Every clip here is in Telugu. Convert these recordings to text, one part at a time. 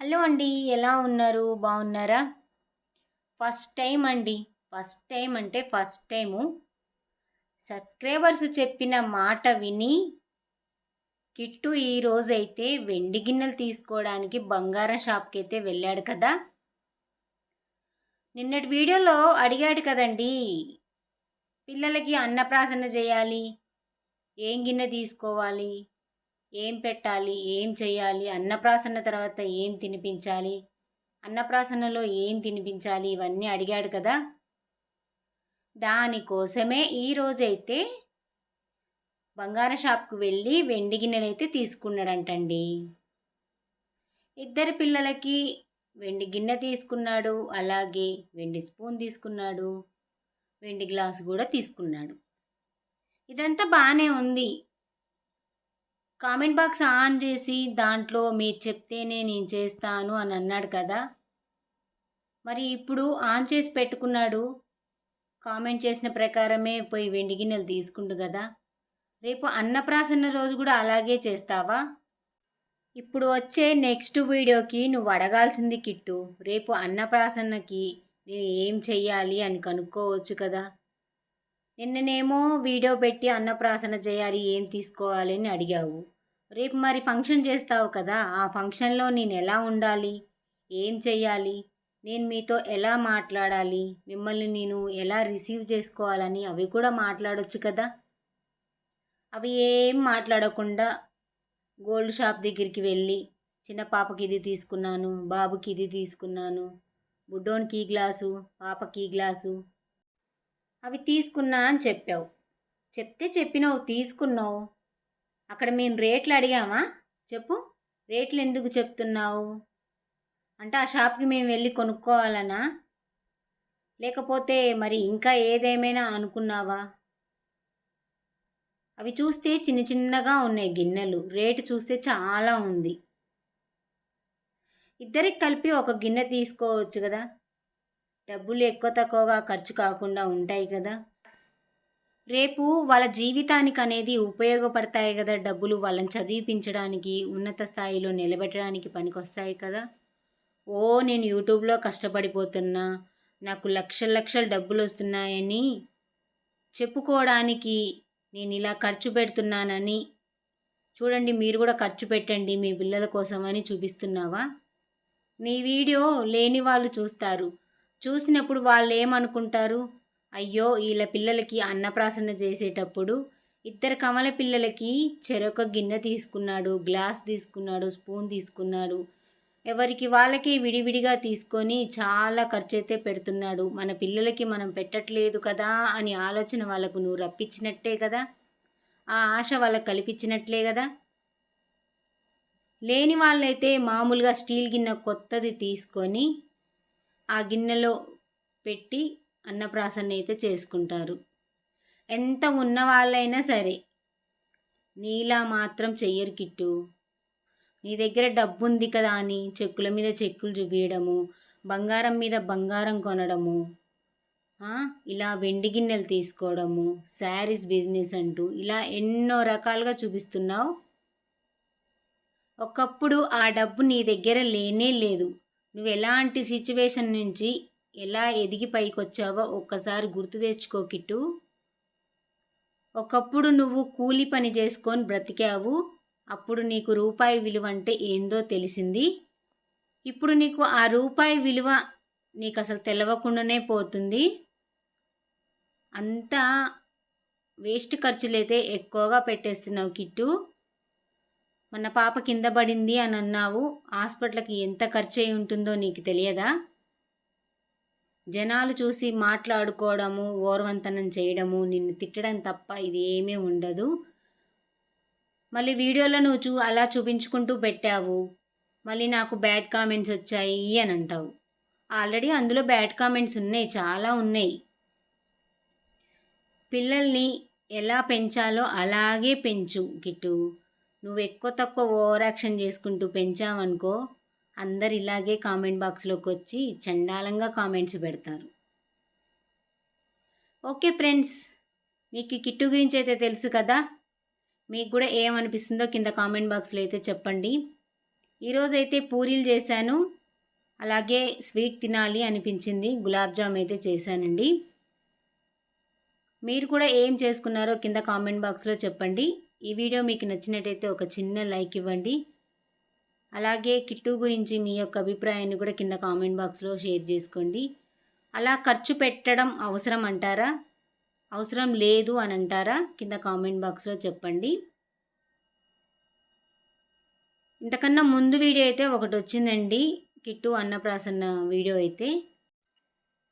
హలో అండి ఎలా ఉన్నారు? బాగున్నారా? ఫస్ట్ టైం అండి ఫస్ట్ టైం అంటే ఫస్ట్ టైము. సబ్స్క్రైబర్స్ చెప్పిన మాట విని కిట్టు ఈ రోజైతే వెండి గిన్నెలు తీసుకోవడానికి బంగారం షాప్కి అయితే వెళ్ళాడు కదా. నిన్నటి వీడియోలో అడిగాడు కదండి పిల్లలకి అన్నప్రాసన చేయాలి ఏం గిన్నె తీసుకోవాలి? ఏం పెట్టాలి? ఏం చేయాలి అన్నప్రాసన తర్వాత ఏం తినిపించాలి? అన్నప్రాసనలో ఏం తినిపించాలి? ఇవన్నీ అడిగాడు కదా. దానికోసమే ఈరోజైతే బంగారం షాప్కు వెళ్ళి వెండి గిన్నెలు అయితే తీసుకున్నాడంటండి. ఇద్దరు పిల్లలకి వెండి గిన్నె తీసుకున్నాడు. అలాగే వెండి స్పూన్ తీసుకున్నాడు. వెండి గ్లాస్ కూడా తీసుకున్నాడు. ఇదంతా బాగానే ఉంది. కామెంట్ బాక్స్ ఆన్ చేసి దాంట్లో మీరు చెప్తేనే నేను చేస్తాను అని అన్నాడు కదా. మరి ఇప్పుడు ఆన్ చేసి పెట్టుకున్నాడు. కామెంట్ చేసిన ప్రకారమే పోయి వెండి గిన్నెలు తీసుకుండు కదా. రేపు అన్నప్రాసన్న రోజు కూడా అలాగే చేస్తావా? ఇప్పుడు వచ్చే నెక్స్ట్ వీడియోకి నువ్వు అడగాల్సింది కిట్టు. రేపు అన్నప్రాసన్నకి నేను ఏం చెయ్యాలి అని కనుక్కోవచ్చు కదా. నిన్ననేమో వీడియో పెట్టి అన్నప్రాసన చేయాలి ఏం తీసుకోవాలి అని అడిగావు. రేపు మరి ఫంక్షన్ చేస్తావు కదా ఆ ఫంక్షన్లో నేను ఎలా ఉండాలి? ఏం చెయ్యాలి? నేను మీతో ఎలా మాట్లాడాలి? మిమ్మల్ని నేను ఎలా రిసీవ్ చేసుకోవాలని అవి కూడా మాట్లాడొచ్చు కదా? అవి ఏం మాట్లాడకుండా గోల్డ్ షాప్ దగ్గరికి వెళ్ళి చిన్న పాపకి ఇది తీసుకున్నాను బాబుకి ఇది తీసుకున్నాను బుడ్డోన్కి గ్లాసు పాపకి గ్లాసు అవి తీసుకున్నా అని చెప్పావు. చెప్తే చెప్పినావు తీసుకున్నావు. అక్కడ మేము రేట్లు అడిగామా? చెప్పు. రేట్లు ఎందుకు చెప్తున్నావు? అంటే ఆ షాప్కి మేము వెళ్ళి కొనుక్కోవాలనా? లేకపోతే మరి ఇంకా ఏదేమైనా అనుకున్నావా? అవి చూస్తే చిన్న చిన్నగా ఉన్నాయి గిన్నెలు. రేటు చూస్తే చాలా ఉంది. ఇద్దరికి కలిపి ఒక గిన్నె తీసుకోవచ్చు కదా? డబ్బులు ఎక్కువ తక్కువగా ఖర్చు కాకుండా ఉంటాయి కదా? రేపు వాళ్ళ జీవితానికి అనేది ఉపయోగపడతాయి కదా డబ్బులు వాళ్ళని చదివించడానికి ఉన్నత స్థాయిలో నిలబెట్టడానికి పనికొస్తాయి కదా? ఓ నేను యూట్యూబ్లో కష్టపడిపోతున్నా నాకు లక్షల లక్షల డబ్బులు వస్తున్నాయని చెప్పుకోవడానికి నేను ఇలా ఖర్చు పెడుతున్నానని చూడండి మీరు కూడా ఖర్చు పెట్టండి మీ పిల్లల కోసమని చూపిస్తున్నావా? నీ వీడియో లేని వాళ్ళు చూస్తారు. చూసినప్పుడు వాళ్ళు ఏమనుకుంటారు అయ్యో వీళ్ళ పిల్లలకి అన్నప్రాసన చేసేటప్పుడు ఇద్దరు కమల పిల్లలకి చెరొక గిన్నె తీసుకున్నాడు గ్లాస్ తీసుకున్నాడు స్పూన్ తీసుకున్నాడు. ఎవరికి వాళ్ళకి విడివిడిగా తీసుకొని చాలా ఖర్చైతే పెడుతున్నాడు. మన పిల్లలకి మనం పెట్టట్లేదు కదా అని ఆలోచన వాళ్ళకు నువ్వు రప్పించినట్టే కదా? ఆ ఆశ వాళ్ళకి కల్పించినట్లే కదా? లేని వాళ్ళైతే మామూలుగా స్టీల్ గిన్నె కొత్తది తీసుకొని ఆ గిన్నెలో పెట్టి అన్నప్రాసన అయితే చేసుకుంటారు. ఎంత ఉన్న వాళ్ళైనా సరే నీలా మాత్రం చెయ్యరు కిట్టు. నీ దగ్గర డబ్బు ఉంది కదా అని చెక్కుల మీద చెక్కులు చూపించడము బంగారం మీద బంగారం కొనడము ఇలా వెండి గిన్నెలు తీసుకోవడము శారీస్ బిజినెస్ అంటూ ఇలా ఎన్నో రకాలుగా చూపిస్తున్నావు. ఒకప్పుడు ఆ డబ్బు నీ దగ్గర లేనే లేదు. నువ్వు ఎలాంటి సిచ్యువేషన్ నుంచి ఎలా ఎదిగి పైకొచ్చావో ఒక్కసారి గుర్తు తెచ్చుకో కిట్టు. ఒకప్పుడు నువ్వు కూలి పని చేసుకొని బ్రతికావు. అప్పుడు నీకు రూపాయి విలువ అంటే ఏందో తెలిసింది. ఇప్పుడు నీకు ఆ రూపాయి విలువ నీకు అసలు తెలవకుండానే పోతుంది. అంతా వేస్ట్ ఖర్చులైతే ఎక్కువగా పెట్టేస్తున్నావు కిట్టు. మన పాప కింద పడింది అని అన్నావు. హాస్పిటల్కి ఎంత ఖర్చు అయి ఉంటుందో నీకు తెలియదా? జనాలు చూసి మాట్లాడుకోవడము ఓర్వంతనం చేయడము నిన్ను తిట్టడం తప్ప ఇది ఏమీ ఉండదు. మళ్ళీ వీడియోలో నువ్వు చూ అలా చూపించుకుంటూ పెట్టావు. మళ్ళీ నాకు బ్యాడ్ కామెంట్స్ వచ్చాయి అని అంటావు. ఆల్రెడీ అందులో బ్యాడ్ కామెంట్స్ ఉన్నాయి చాలా ఉన్నాయి. పిల్లల్ని ఎలా పెంచాలో అలాగే పెంచు గిట్టు నువ్వు ఎక్కువ తక్కువ ఓవర్ యాక్షన్ చేసుకుంటూ పెంచావనుకో అందరు ఇలాగే కామెంట్ బాక్స్లోకి వచ్చి చండాలంగా కామెంట్స్ పెడతారు. ఓకే ఫ్రెండ్స్ మీకు కిట్టు గురించి అయితే తెలుసు కదా? మీకు కూడా ఏమనిపిస్తుందో కింద కామెంట్ బాక్స్లో అయితే చెప్పండి. ఈరోజైతే పూరీలు చేశాను అలాగే స్వీట్ తినాలి అనిపించింది గులాబ్ జామ్ అయితే చేశానండి. మీరు కూడా ఏం చేసుకున్నారో కింద కామెంట్ బాక్స్లో చెప్పండి. ఈ వీడియో మీకు నచ్చినట్టయితే ఒక చిన్న లైక్ ఇవ్వండి. అలాగే కిట్టు గురించి మీ యొక్క అభిప్రాయాన్ని కూడా కింద కామెంట్ బాక్స్లో షేర్ చేసుకోండి. అలా ఖర్చు పెట్టడం అవసరం అంటారా? అవసరం లేదు అని అంటారా? కింద కామెంట్ బాక్స్లో చెప్పండి. ఇంతకన్నా ముందు వీడియో అయితే ఒకటి వచ్చిందండి. కిట్టు అన్నప్రాసన్న వీడియో అయితే.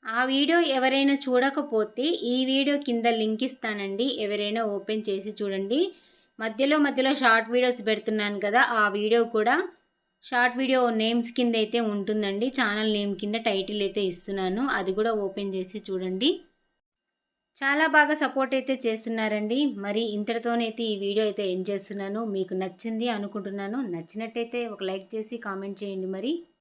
ఆ వీడియో ఎవరైనా చూడకపోతే ఈ వీడియో కింద లింక్ ఇస్తానండి. ఎవరైనా ఓపెన్ చేసి చూడండి. మధ్యలో మధ్యలో షార్ట్ వీడియోస్ పెడుతున్నాను కదా ఆ వీడియో కూడా షార్ట్ వీడియో నేమ్స్ కింద అయితే ఉంటుందండి. ఛానల్ నేమ్ కింద టైటిల్ అయితే ఇస్తున్నాను. అది కూడా ఓపెన్ చేసి చూడండి. చాలా బాగా సపోర్ట్ అయితే చేస్తున్నారండి. మరి ఇంతటితోనైతే ఈ వీడియో అయితే ఏం చేస్తున్నాను. మీకు నచ్చింది అనుకుంటున్నాను. నచ్చినట్టయితే ఒక లైక్ చేసి కామెంట్ చేయండి మరి.